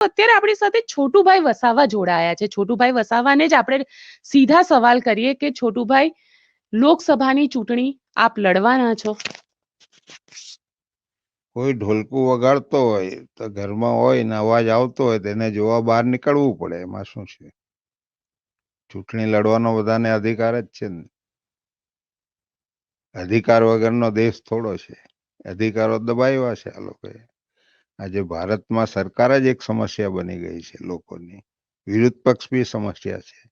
અત્યારે આપણી સાથે છોટુભાઈ વસાવા જોડાયા છે. છોટુભાઈ વસાવાને જ આપણે સીધા સવાલ કરીએ કે, છોટુભાઈ, લોકસભાની ચૂંટણી આપ લડવાના છો? કોઈ ઢોલકું વગાડતો હોય, તો ઘરમાં હોય ને અવાજ આવતો હોય તેને જોવા બહાર નીકળવું પડે. એમાં શું છે? ચૂંટણી લડવાનો બધાને અધિકાર જ છે ને. અધિકાર વગરનો દેશ થોડો છે. અધિકારો દબાવ્યા છે આ લોકોએ. આજે ભારતમાં સરકાર જ એક સમસ્યા બની ગઈ છે લોકોની. વિરોધ પક્ષ બી સમસ્યા છે.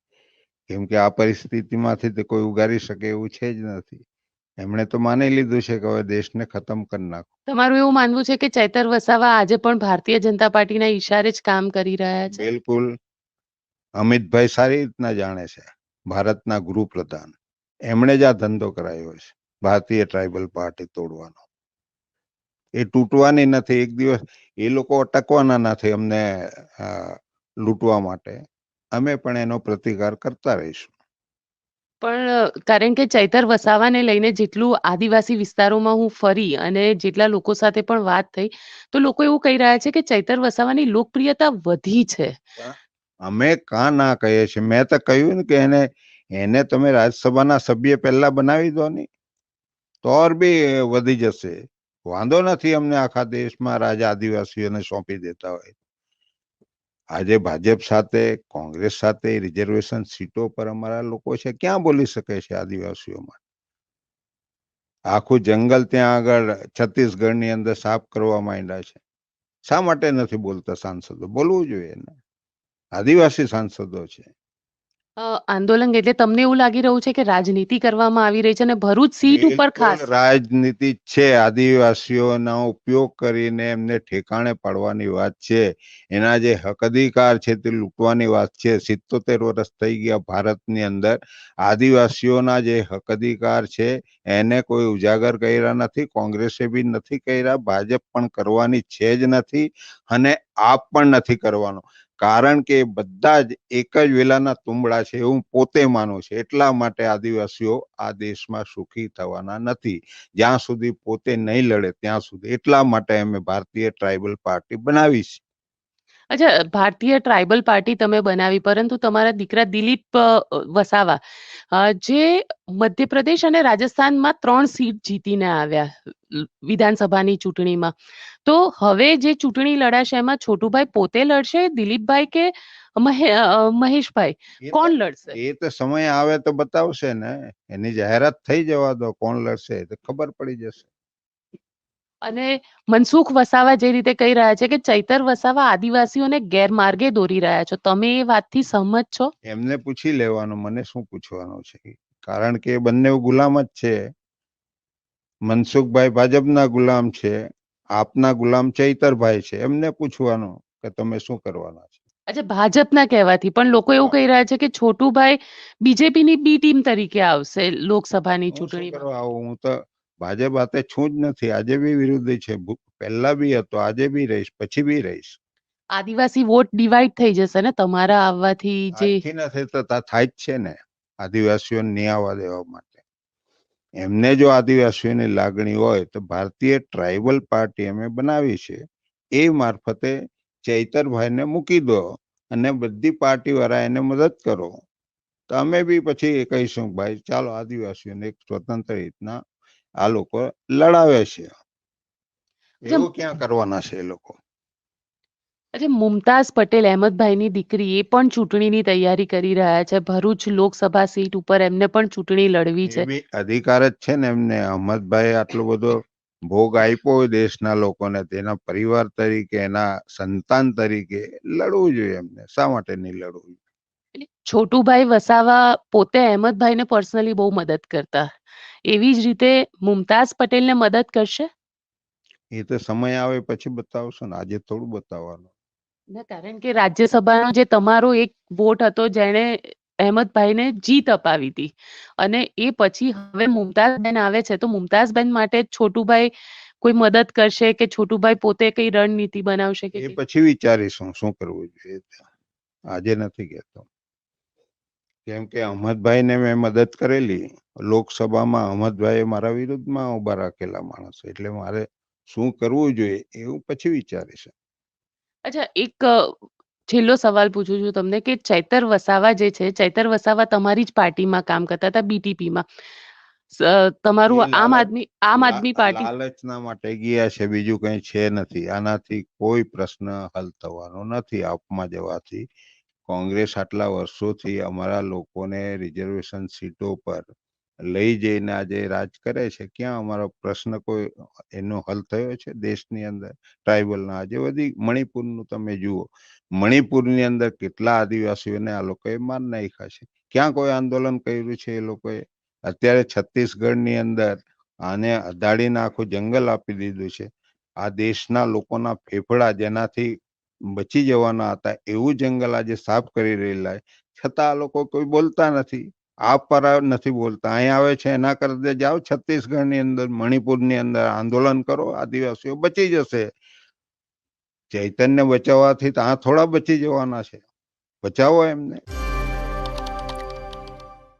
કેમ કે આ પરિસ્થિતિમાંથી તો કોઈ ઉગારી શકે એવું છે જ નથી. એમણે તો માની લીધું છે કે હવે દેશને ખતમ કરી નાખો. તમારું એવું માનવું છે કે ચૈતર વસાવા આજે પણ ભારતીય જનતા પાર્ટીના ઈશારે જ કામ કરી રહ્યા છે? બિલકુલ. અમિતભાઈ સારી રીતના જાણે છે. ભારતના ગૃહપ્રધાન. એમણે જ આ ધંધો કરાયો છે. ભારતીય ટ્રાઇબલ પાર્ટી તોડવાનો. એ તૂટવાની નથી એક દિવસ એ લોકો અટકવાના નથી અમને લૂંટવા માટે. અમે પણ એનો પ્રતિકાર કરતા રહીશું. પણ કારણ કે ચૈતર વસાવાને લઈને જેટલું આદિવાસી વિસ્તારોમાં હું ફરી અને જેટલા લોકો સાથે પણ વાત થઈ તો લોકો એવું કહી રહ્યા છે કે ચૈતર વસાવાની લોકપ્રિયતા વધી છે. અમે કા ના કહીએ છીએ? મેં તો કહ્યું ને કે એને એને તમે રાજ્યસભાના સભ્ય પહેલા બનાવી દો ને તો બી વધી જશે. વાંધો નથી અમને આખા દેશમાં રાજા આદિવાસીઓને સોંપી દેતા હોય. આજે ભાજપ સાથે, કોંગ્રેસ સાથે રિઝર્વેશન સીટો પર અમારા લોકો છે, ક્યાં બોલી શકે છે આદિવાસીઓમાં? આખું જંગલ ત્યાં આગળ છત્તીસગઢની અંદર સાફ કરવા માંડ્યા છે. શા માટે નથી બોલતા સાંસદો? બોલવું જોઈએ ને આદિવાસી સાંસદો છે. અ, આંદોલન એટલે તમને એવું લાગી રહ્યું છે કે રાજનીતિ કરવામાં આવી રહી છે અને ભરૂચ સીટ ઉપર બિલકુલ ખાસ? રાજનીતિ જ છે. આદિવાસીઓનો ઉપયોગ કરીને એમને ઠેકાણે પાડવાની વાત છે. એના જે હક અધિકાર છે તે લૂંટવાની વાત છે. સિત્તોતેર વર્ષ થઈ ગયા ભારતની અંદર. આદિવાસીઓના જે હક અધિકાર છે એને કોઈ ઉજાગર કર્યા નથી. કોંગ્રેસે બી નથી કર્યા. ભાજપ પણ કરવાની છે જ નથી અને આપ પણ નથી કરવાનો. કારણ કે બધા જ એક જ વેલાના તુંબડા છે, એવું પોતે માનું છે. એટલા માટે આદિવાસીઓ આ દેશમાં સુખી થવાના નથી. જ્યાં સુધી પોતે નહીં લડે ત્યાં સુધી. એટલા માટે અમે ભારતીય ટ્રાઇબલ પાર્ટી બનાવી છે અચ્છા ભારતીય ટ્રાઇબલ પાર્ટી તમે બનાવી પરંતુ તમારા દીકરા દિલીપ અ, વસાવા અ, જે મધ્યપ્રદેશ અને રાજસ્થાનમાં ત્રણ સીટ જીતીને આવ્યા લ- વિધાનસભાની ચૂંટણીમાં. તો હવે જે ચૂંટણી લડાશે એમાં છોટુભાઈ પોતે લડશે દિલીપભાઈ કે મહે- અ, મહેશભાઈ? એ કોણ લડશે? એ તો સમય આવે તો બતાવશે ને એની જાહેરાત થઈ જવા દો કોણ લડશે તો ખબર પડી જશે. અને મનસુખ વસાવા જે રીતે કહી રહ્યા છે કે ચૈતર વસાવા આદિવાસીઓને ગેરમાર્ગે દોરી રહ્યા છો. તમે એ વાતથી સહમત છો? એમને પૂછી લેવાનું મને શું પૂછવાનું છે? કારણ કે બંને ગુલામ જ છે. મનસુખભાઈ ભાજપના ગુલામ છે આપના ગુલામ ચૈતરભાઈ છે. એમને પૂછવાનું કે તમે શું કરવાના છે? અચ્છા ભાજપના કહેવાથી. પણ લોકો એવું કહી રહ્યા છે કે છોટુભાઈ બીજેપીની બી ટીમ તરીકે આવશે લોકસભાની ચૂંટણી હું તો ભાજપ હાથે છું જ નથી. આજે બી વિરોધી છે. પહેલા બી હતો આજે બી રહીશ પછી બી રહીશ. આદિવાસી વોટ ડિવાઈડ થઈ જશે ને તમારા આવવાથી જે નથી થતા થાય જ છે ને આદિવાસીઓને નહીં આવવા દેવા માટે. એમને જો આદિવાસીઓની લાગણી હોય તો ભારતીય ટ્રાઇબલ પાર્ટી અમે બનાવી છે. એ મારફતે ચૈતરભાઈને મૂકી દો અને બધી પાર્ટી વાળા એને મદદ કરો. તો અમે બી પછી કહીશું ભાઈ ચાલો આદિવાસીઓને એક સ્વતંત્ર રીતના આ લોકો લડાવે છે. એવું ક્યાં કરવાના છે એ લોકો? અરે મુમતાઝ પટેલ અહેમદભાઈની દીકરી એ પણ ચૂંટણીની તૈયારી કરી રહ્યા છે. ભરૂચ લોકસભા સીટ ઉપર એમને પણ ચૂંટણી લડવી છે. અધિકાર જ છે ને એમને. અહમદભાઈ આટલો બધો ભોગ આપ્યો હોય દેશના લોકોને તેના પરિવાર તરીકે એના સંતાન તરીકે લડવું જોઈએ એમને. શા માટે નહીં લડવું જોઈએ? છોટુભાઈ વસાવા પોતે અહેમદભાઈને પર્સનલી બહુ મદદ કરતા. એવી જ રીતે મુમતાઝ પટેલને મદદ કરશે? એ તો સમય આવે પછી બતાવશો ને. આજે થોડું બતાવવાનું. ના કારણ કે રાજ્યસભાનો જે તમારો એક વોટ હતો જેણે અહેમદભાઈને જીત અપાવી હતી. અને એ પછી હવે મુમતાઝબેન આવે છે. તો મુમતાઝબેન માટે છોટુભાઈ કોઈ મદદ કરશે કે છોટુભાઈ પોતે કઈ રણનીતિ બનાવશે કે એ પછી વિચારીશું શું કરવું જોઈએ. આજે નથી કહેતો. કેમ કે અહમદભાઈને મેં મદદ કરેલી. લોકસભામાં અહમદભાઈએ મારા વિરુદ્ધમાં ઊભા રાખેલા માણસ. એટલે મારે શું કરવું જોઈએ એવું પછી વિચારીશ. અચ્છા એક છેલ્લો સવાલ પૂછું છું તમને કે ચૈતર વસાવા જે છે ચૈતર વસાવા તમારી જ પાર્ટીમાં કામ કરતા હતા બીટીપીમાં તમારું આમ આદમી આમ આદમી પાર્ટી લાલચના માટે ગયા છે બીજું કઈ છે નથી. આનાથી કોઈ પ્રશ્ન હલ થવાનો નથી આપમાં જવાથી. કોંગ્રેસ આટલા વર્ષોથી અમારા લોકોને રિઝર્વેશન સીટો પર લઈ જઈને આજે રાજ કરે છે. ક્યાં અમારો પ્રશ્ન કોઈ એનો હલ થયો છે દેશની અંદર? ટ્રાઇબલના આજે બધી મણિપુરનું તમે જુઓ. મણિપુરની અંદર કેટલા આદિવાસીઓને આ લોકોએ માર નાખ્યા છે. ક્યાં કોઈ આંદોલન કર્યું છે એ લોકોએ? અત્યારે છત્તીસગઢની અંદર આને અદાડીને આખું જંગલ આપી દીધું છે. આ દેશના લોકોના ફેફડા જેનાથી બચી જવાના હતા, એવું જંગલ આજે સાફ કરી રહેલા છતાં આ લોકો કોઈ બોલતા નથી. આ પર નથી બોલતા. અહીં આવે છે, એના કરતા જાઓ, છત્તીસગઢની અંદર, મણિપુરની અંદર આંદોલન કરો, આદિવાસીઓ બચી જશે. ચૈતન્ય બચાવવાથી તો આ થોડા બચી જવાના છે. બચાવો એમને.